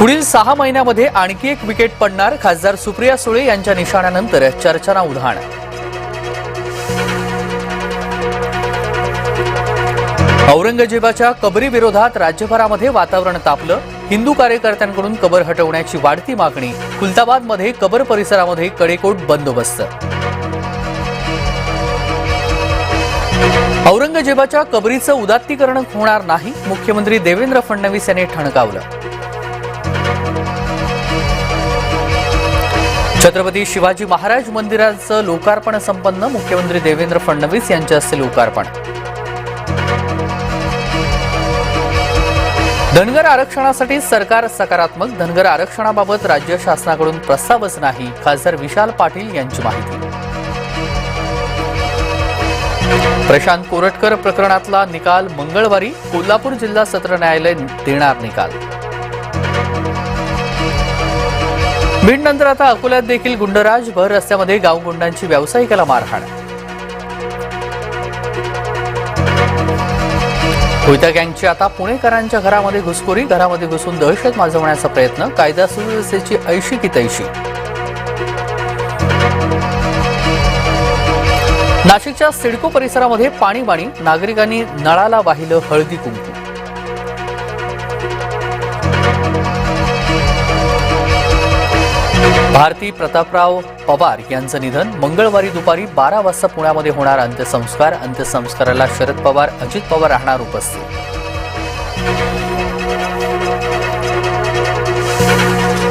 पुढील सहा महिन्यामध्ये आणखी एक विकेट पडणार खासदार सुप्रिया सुळे यांच्या निशाण्यानंतर चर्चांना उधाण औरंगजेबाच्या कबरी विरोधात राज्यभरामध्ये वातावरण तापलं. हिंदू कार्यकर्त्यांकडून कबर हटवण्याची वाढती मागणी. खुलताबादमध्ये कबर परिसरामध्ये कडेकोट बंदोबस्त. औरंगजेबाच्या कबरीचं उदात्तीकरण होणार नाही मुख्यमंत्री देवेंद्र फडणवीस यांनी ठणकावलं. छत्रपती शिवाजी महाराज मंदिराचं लोकार्पण संपन्न. मुख्यमंत्री देवेंद्र फडणवीस यांच्या हस्ते लोकार्पण. धनगर आरक्षणासाठी सरकार सकारात्मक. धनगर आरक्षणाबाबत राज्य शासनाकडून प्रस्तावच नाही. खासदार विशाल पाटील यांची माहिती. प्रशांत कोरटकर प्रकरणातला निकाल मंगळवारी. कोल्हापूर जिल्हा सत्र न्यायालय देणार निकाल. बीड नंतर आता अकोल्यात देखील गुंडराज भर रस्त्यामध्ये गावगुंडांची व्यावसायिकाला मारहाण कोयता गँगची आता पुणेकरांच्या घरामध्ये घुसखोरी घरामध्ये घुसून दहशत माजवण्याचा प्रयत्न कायदा सुव्यवस्थेची ऐशी की तैशी. नाशिकच्या सिडको परिसरामध्ये पाणीबाणी नागरिकांनी नळाला वाहिलं हळदी कुंकू. भारती प्रतापराव पवार यांचं निधन मंगळवारी दुपारी बारा वाजता पुण्यामध्ये होणार अंत्यसंस्कार. अंत्यसंस्काराला शरद पवार अजित पवार राहणार उपस्थित.